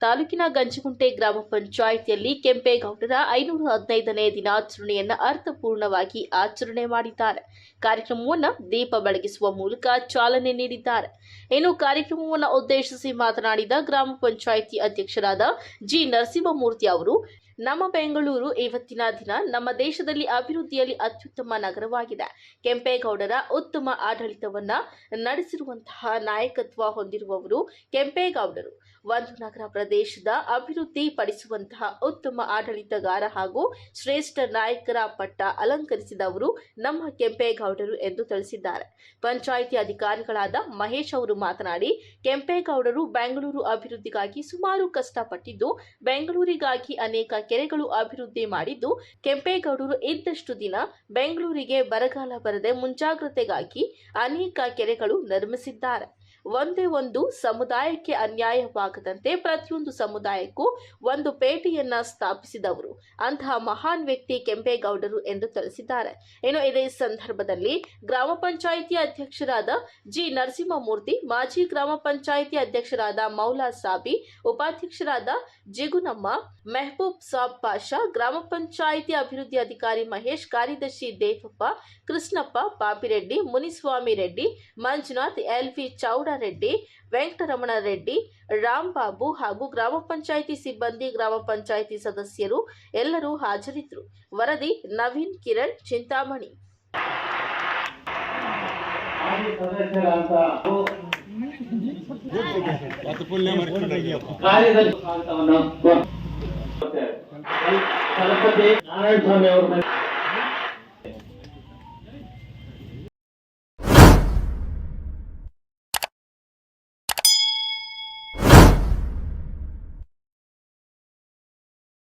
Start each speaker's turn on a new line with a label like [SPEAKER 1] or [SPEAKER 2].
[SPEAKER 1] ತಾಲೂಕಿನ ಗಂಜಗುಂಟೆ ಗ್ರಾಮ ಪಂಚಾಯಿತಿಯಲ್ಲಿ ಕೆಂಪೇಗೌಡರ ಐನೂರ ಹದಿನೈದನೇ ದಿನಾಚರಣೆಯನ್ನು ಅರ್ಥಪೂರ್ಣವಾಗಿ ಆಚರಣೆ ಮಾಡಿದ್ದಾರೆ. ಕಾರ್ಯಕ್ರಮವನ್ನು ದೀಪ ಬೆಳಗಿಸುವ ಮೂಲಕ ಚಾಲನೆ ನೀಡಿದ್ದಾರೆ. ಇನ್ನು ಕಾರ್ಯಕ್ರಮವನ್ನು ಉದ್ದೇಶಿಸಿ ಮಾತನಾಡಿದ ಗ್ರಾಮ ಪಂಚಾಯಿತಿ ಅಧ್ಯಕ್ಷರಾದ ಜಿ ನರಸಿಂಹಮೂರ್ತಿ ಅವರು ನಮ್ಮ ಬೆಂಗಳೂರು ಇವತ್ತಿನ ದಿನ ನಮ್ಮ ದೇಶದಲ್ಲಿ ಅಭಿವೃದ್ಧಿಯಲ್ಲಿ ಅತ್ಯುತ್ತಮ ನಗರವಾಗಿದೆ. ಕೆಂಪೇಗೌಡರ ಉತ್ತಮ ಆಡಳಿತವನ್ನ ನಡೆಸಿರುವಂತಹ ನಾಯಕತ್ವ ಹೊಂದಿರುವವರು ಕೆಂಪೇಗೌಡರು. ಒಂದು ನಗರ ಪ್ರದೇಶದ ಅಭಿವೃದ್ಧಿ ಪಡಿಸುವಂತಹ ಉತ್ತಮ ಆಡಳಿತಗಾರ ಹಾಗೂ ಶ್ರೇಷ್ಠ ನಾಯಕರ ಪಟ್ಟ ಅಲಂಕರಿಸಿದವರು ನಮ್ಮ ಕೆಂಪೇಗೌಡರು ಎಂದು ತಿಳಿಸಿದ್ದಾರೆ. ಪಂಚಾಯಿತಿ ಅಧಿಕಾರಿಗಳಾದ ಮಹೇಶ್ ಅವರು ಮಾತನಾಡಿ, ಕೆಂಪೇಗೌಡರು ಬೆಂಗಳೂರು ಅಭಿವೃದ್ಧಿಗಾಗಿ ಸುಮಾರು ಕಷ್ಟಪಟ್ಟಿದ್ದು, ಬೆಂಗಳೂರಿಗಾಗಿ ಅನೇಕ ಕೆರೆಗಳು ಅಭಿವೃದ್ಧಿ ಮಾಡಿದ್ದು ಕೆಂಪೇಗೌಡರು ಇದ್ದಷ್ಟು ದಿನ ಬೆಂಗಳೂರಿಗೆ ಬರಗಾಲ ಬರದೆ ಮುಂಜಾಗ್ರತೆಗಾಗಿ ಅನೇಕ ಕೆರೆಗಳು ನಿರ್ಮಿಸಿದ್ದಾರೆ. ಒಂದೇ ಒಂದು ಸಮುದಾಯಕ್ಕೆ ಅನ್ಯಾಯವಾಗದಂತೆ ಪ್ರತಿಯೊಂದು ಸಮುದಾಯಕ್ಕೂ ಒಂದು ಪೇಟೆಯನ್ನ ಸ್ಥಾಪಿಸಿದವರು. ಅಂತಹ ಮಹಾನ್ ವ್ಯಕ್ತಿ ಕೆಂಪೇಗೌಡರು ಎಂದು ತಿಳಿಸಿದ್ದಾರೆ. ಇನ್ನು ಇದೇ ಸಂದರ್ಭದಲ್ಲಿ ಗ್ರಾಮ ಪಂಚಾಯಿತಿ ಅಧ್ಯಕ್ಷರಾದ ಜಿ. ನರಸಿಂಹಮೂರ್ತಿ, ಮಾಜಿ ಗ್ರಾಮ ಪಂಚಾಯಿತಿ ಅಧ್ಯಕ್ಷರಾದ ಮೌಲಾ ಸಾಬಿ, ಉಪಾಧ್ಯಕ್ಷರಾದ ಜಿಗುನಮ್ಮ, ಮೆಹಬೂಬ್ ಸಾಬ್ ಪಾಷಾ, ಗ್ರಾಮ ಪಂಚಾಯಿತಿ ಅಭಿವೃದ್ಧಿ ಅಧಿಕಾರಿ ಮಹೇಶ್, ಕಾರ್ಯದರ್ಶಿ ದೇವಪ್ಪ, ಕೃಷ್ಣಪ್ಪ, ಪಾಪಿರೆಡ್ಡಿ, ಮುನಿಸ್ವಾಮಿ ರೆಡ್ಡಿ, ಮಂಜುನಾಥ್ ಎಲ್ವಿ ಚೌಡರೆಡ್ಡಿ ವೆಂಕಟರಮಣ ರೆಡ್ಡಿ ರಾಂಬಾಬು ಹಾಗೂ ಗ್ರಾಮ ಪಂಚಾಯಿತಿ ಸಿಬ್ಬಂದಿ ಗ್ರಾಮ ಪಂಚಾಯಿತಿ ಸದಸ್ಯರು ಎಲ್ಲರೂ ಹಾಜರಿದ್ದರು ವರದಿ ನವೀನ್ ಕಿರಣ್ ಚಿಂತಾಮಣಿ
[SPEAKER 2] ಮಾಜಿ ಸದಸ್ಯರಾದ
[SPEAKER 3] ಅದು ಫುಲ್ ನೇಮ್
[SPEAKER 2] ಕಾರ್ಯದರ್ಶಿ ಸ್ವಾಗತವನ್ನು ಕೋರ್- ಮತ್ತೆ ಸರಸ್ವತಿ ನಾರಾಯಣ ಸ್ವಾಮಿ ಅವರ